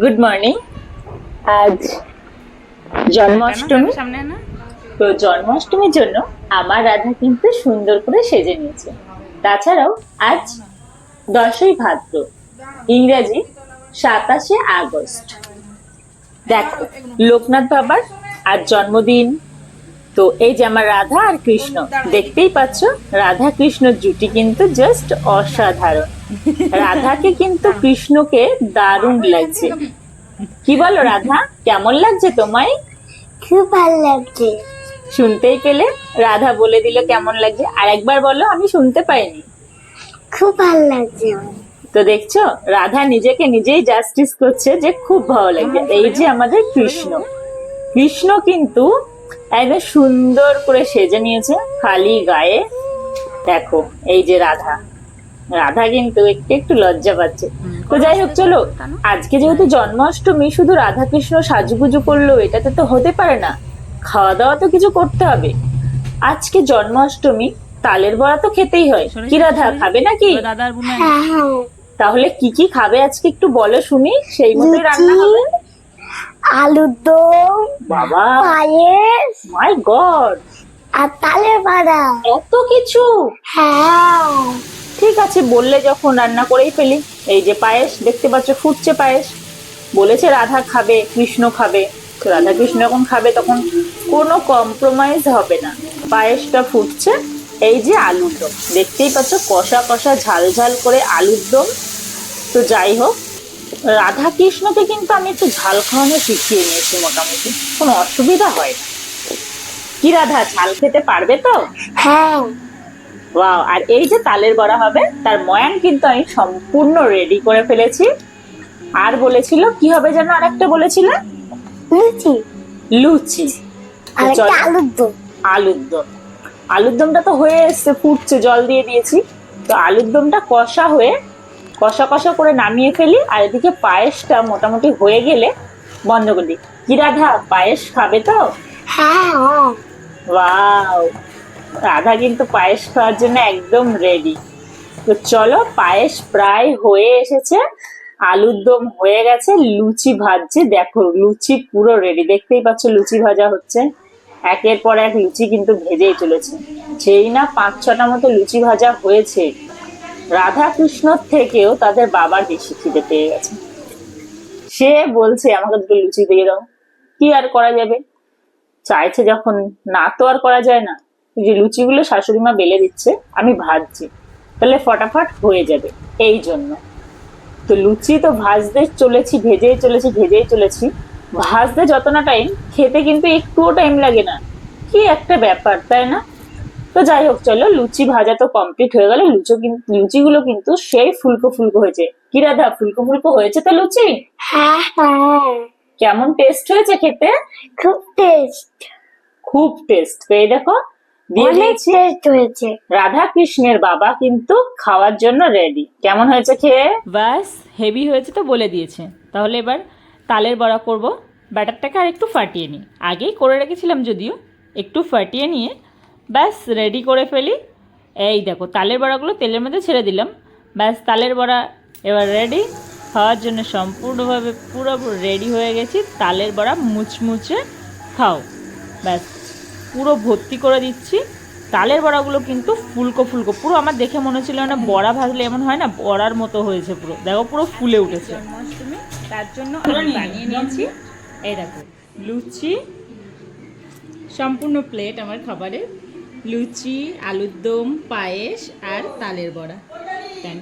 Good morning আজ জন্মাষ্টমী। তো জন্মাষ্টমীর জন্য আমার রাধা কিন্তু সুন্দর করে সেজে নিয়েছে। তাছাড়াও আজ দশই ভাদ্র, ইংরেজি সাতাশে আগস্ট। দেখো, লোকনাথ বাবার আজ জন্মদিন। তো এই যে আমার রাধা আর কৃষ্ণ, দেখতেই পাচ্ছ, রাধা কৃষ্ণর জুটি কিন্তু জাস্ট অসাধারণ। রাধাকে কিন্তু কৃষ্ণকে দারুণ লাগছে। কি বলো রাধা? কেমন লাগছে তোমায়? খুব ভালো লাগছে। শুনতেই পেলে। রাধা বলে দিল কেমন লাগছে। আর একবার বলো আমি শুনতে পাইনি। খুব ভালো লাগছে। তো দেখছ রাধা নিজেকে নিজেই জাস্টিস করছে যে খুব ভালো লাগছে। এই যে আমাদের কৃষ্ণ। কৃষ্ণ কিন্তু একদম সুন্দর করে সেজে নিয়েছে খালি গায়ে। দেখো এই যে রাধা। রাধা কিন্তু একটু একটু লজ্জা পাচ্ছে। তো যাই হোক চলো আজকে যেহেতু জন্মাষ্টমী শুধু রাধা কৃষ্ণ সাজুগুজু করল এটাতে তো হতে পারে না। খাওয়া দাওয়া তো কিছু করতে হবে। আজকে জন্মাষ্টমী তালের বড়া তো খেতেই হয়। কি রাধা খাবে নাকি? হ্যাঁ হ্যাঁ। তাহলে কি কি খাবে আজকে একটু বলো শুনি সেই মতোই রান্না হবে। আলুর দম বাবা পায়েস মাই গড! আর তালের বাড়া। এত কিছু? হ্যাঁ। ঠিক আছে, বললে যখন রান্না করেই ফেলি। এই যে পায়েস, দেখতে পাচ্ছ ফুটছে পায়েস। বলেছে রাধা খাবে, কৃষ্ণ খাবে। রাধা কৃষ্ণ যখন খাবে তখন কোনো কম্প্রোমাইজ হবে না। পায়েসটা ফুটছে, এই যে আলুর দম। দেখতেই পাচ্ছ কষা কষা ঝাল ঝাল করে আলুর দম। তো যাই হোক রাধা কৃষ্ণকে কিন্তু আমি একটু ঝাল খাওয়ানো শিখিয়ে নিয়েছি মোটামুটি। কোনো অসুবিধা হয় কি রাধা, ঝাল খেতে পারবে তো? হ্যাঁ। ওয়াও আর এই যে তালের বড়া হবে তার ময়ান কিন্তু আমি সম্পূর্ণ রেডি করে ফেলেছি। আর বলেছিল কি হবে যেন বলেছিল? লুচি। লুচি। আর। একটা আলুর দম। আলুর দম। আলুর দমটা তো হয়ে এসছে ফুটছে জল দিয়ে দিয়েছি। তো আলুর দমটা কষা হয়ে কষা কষা করে নামিয়ে ফেলি। আর এদিকে পায়েসটা মোটামুটি হয়ে গেলে বন্ধ করে কি রাধা পায়েস খাবে তো? হ্যাঁ হ্যাঁ। ওয়াও রাধা কিন্তু পায়েস খাওয়ার জন্য একদম রেডি তো চলো, পায়েস প্রায় হয়ে এসেছে, আলুর দম হয়ে গেছে, লুচি ভাজছে, দেখো লুচি পুরো রেডি দেখতেই পাচ্ছ লুচি ভাজা হচ্ছে। একের পর এক লুচি কিন্তু ভেজেই চলেছে। সেই না পাঁচ ছটা মতো লুচি ভাজা হয়েছে। রাধা কৃষ্ণর থেকেও তাদের বাবার বেশি খিদে পেয়ে গেছে। সে বলছে, আমাকে দুটো লুচি দিয়ে দাও। কি আর করা যাবে? চাইছে যখন, না তো আর করা যায় না। এই যে লুচিগুলো শাশুড়ি মা বেলে দিচ্ছে আমি ভাজছি। তাহলে ফটাফট হয়ে যাবে এই জন্য। তো লুচি তো ভাজতে চলেছি ভেজেই চলেছি ভেজেই চলেছি। ভাজতে যত না টাইম খেতে কিন্তু একটুও টাইম লাগে না। কি একটা ব্যাপার তাই না? তো যাই হোক চলো লুচি ভাজা তো কমপ্লিট হয়ে গেল। লুচো কিন্তু লুচিগুলো কিন্তু সেই ফুলকো ফুলকো হয়েছে। কি রাধা ফুলকো ফুলকো হয়েছে তো লুচি? হ্যাঁ হ্যাঁ। কেমন টেস্ট হয়েছে খেতে? খুব টেস্ট খুব টেস্ট তো এই দেখো অনেক টেস্ট হয়েছে রাধা কৃষ্ণের বাবা কিন্তু খাওয়ার জন্য রেডি কেমন হয়েছে খেয়ে? ব্যাস হেভি হয়েছে তো বলে দিয়েছে। তাহলে এবার তালের বড়া করব। ব্যাটারটাকে আর একটু ফাটিয়ে নিই। আগেই করে রেখেছিলাম যদিও একটু ফাটিয়ে নিয়ে ব্যাস রেডি করে ফেলি। এই দেখো তালের বড়াগুলো তেলের মধ্যে ছেড়ে দিলাম। ব্যাস তালের বড়া এবার রেডি খাওয়ার জন্য সম্পূর্ণভাবে পুরো রেডি হয়ে গেছি। তালের বড়া মুচমুচে খাও। ব্যাস পুরো ভর্তি করে দিচ্ছি। তালের বড়াগুলো কিন্তু ফুলকো ফুলকো। পুরো আমার দেখে মনে হচ্ছিল না বড়া ভাজলে এমন হয় না, বড়ার মতো হয়েছে পুরো। দেখো পুরো ফুলে উঠেছে। তার জন্য বানিয়ে নিয়েছি। এই দেখো, লুচি, সম্পূর্ণ প্লেট আমার খাবারের। লুচি, আলুর দম, পায়েস আর তালের বড়া। ট্যান